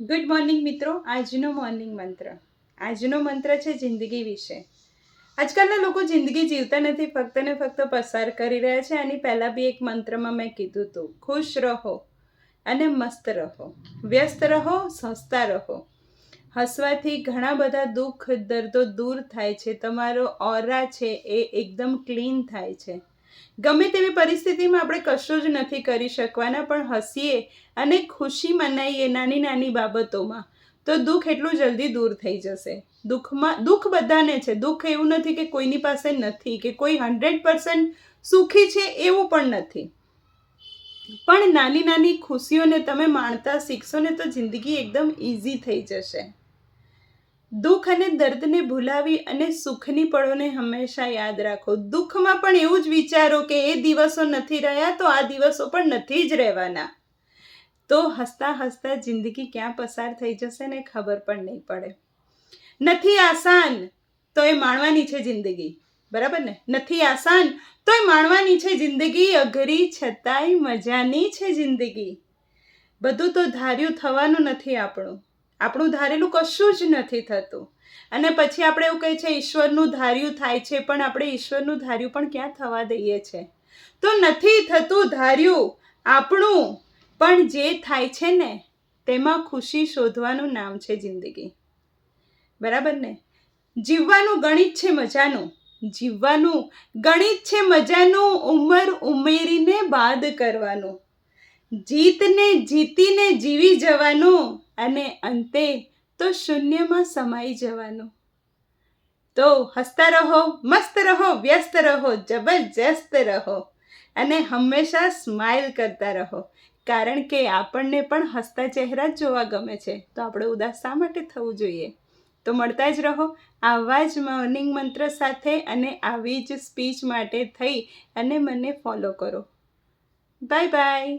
Good morning મિત્રો. આજનો morning મંત્ર. આજનો મંત્ર છે જિંદગી વિશે. આજકાલના લોકો જિંદગી જીવતા નથી, ફક્ત ને ફક્ત પસાર કરી રહ્યા છે આની પહેલાં બી એક મંત્રમાં મેં કીધું હતું, ખુશ રહો અને મસ્ત રહો. વ્યસ્ત રહો સસ્તા રહો. હસવાથી ઘણા બધા દુઃખ, દર્દો દૂર થાય છે. તમારો ઓરા છે એ એકદમ ક્લીન થાય છે. ગમે તેવી પરિસ્થિતિમાં આપણે કશું જ નથી કરી શકવાના, પણ હસીએ અને ખુશી મનાવીએ નાની નાની બાબતોમાં, તો દુઃખ એટલું જલ્દી દૂર થઈ જશે. દુઃખમાં, દુઃખ બધાને છે. દુઃખ એવું નથી કે કોઈની પાસે નથી, કે કોઈ હંડ્રેડ પર્સન્ટ સુખી છે એવું પણ નથી. પણ નાની નાની ખુશીઓને તમે માણતા શીખશો ને તો જિંદગી એકદમ ઇઝી થઈ જશે. દુઃખ અને દર્દને ભૂલાવી અને સુખની પળોને હંમેશા યાદ રાખો. દુઃખમાં પણ એવું જ વિચારો કે એ દિવસો નથી રહ્યા તો આ દિવસો પણ નથી જ રહેવાના. તો હસતા હસતા જિંદગી ક્યાં પસાર થઈ જશે ને ખબર પણ નહીં પડે. નથી આસાન, તો એ માણવાની છે જિંદગી. બરાબર ને? નથી આસાન, તો એ માણવાની છે જિંદગી. અઘરી છતાંય મજાની છે જિંદગી. બધું તો ધાર્યું થવાનું નથી આપણું. આપણું ધારેલું કશું જ નથી થતું. અને પછી આપણે એવું કહે છે, ઈશ્વરનું ધાર્યું થાય છે, પણ આપણે ઈશ્વરનું ધાર્યું પણ ક્યાં થવા દઈએ છે? તો નથી થતું ધાર્યું, આપણું. પણ જે થાય છે ને, તેમાં ખુશી શોધવાનું નામ છે જિંદગી. બરાબર ને? જીવવાનું ગણિત છે મજાનું. જીવવાનું ગણિત છે મજાનું. ઉંમર ઉમેરીને બાદ કરવાનું. જીતને જીતીને જીવી જવાનું અને અંતે તો શૂન્યમાં સમાઈ જવાનું. તો હસતા રહો, મસ્ત રહો, વ્યસ્ત રહો, જબરજસ્ત રહો અને હંમેશા સ્માઇલ કરતા રહો. કારણ કે આપણને પણ હસતા ચહેરા જોવા ગમે છે. તો આપણે ઉદાસ શા માટે થવું જોઈએ? તો મળતા જ રહો, આવા જ મોર્નિંગ મંત્ર સાથે અને આવી જ સ્પીચ માટે થઈ અને મને ફોલો કરો. Bye bye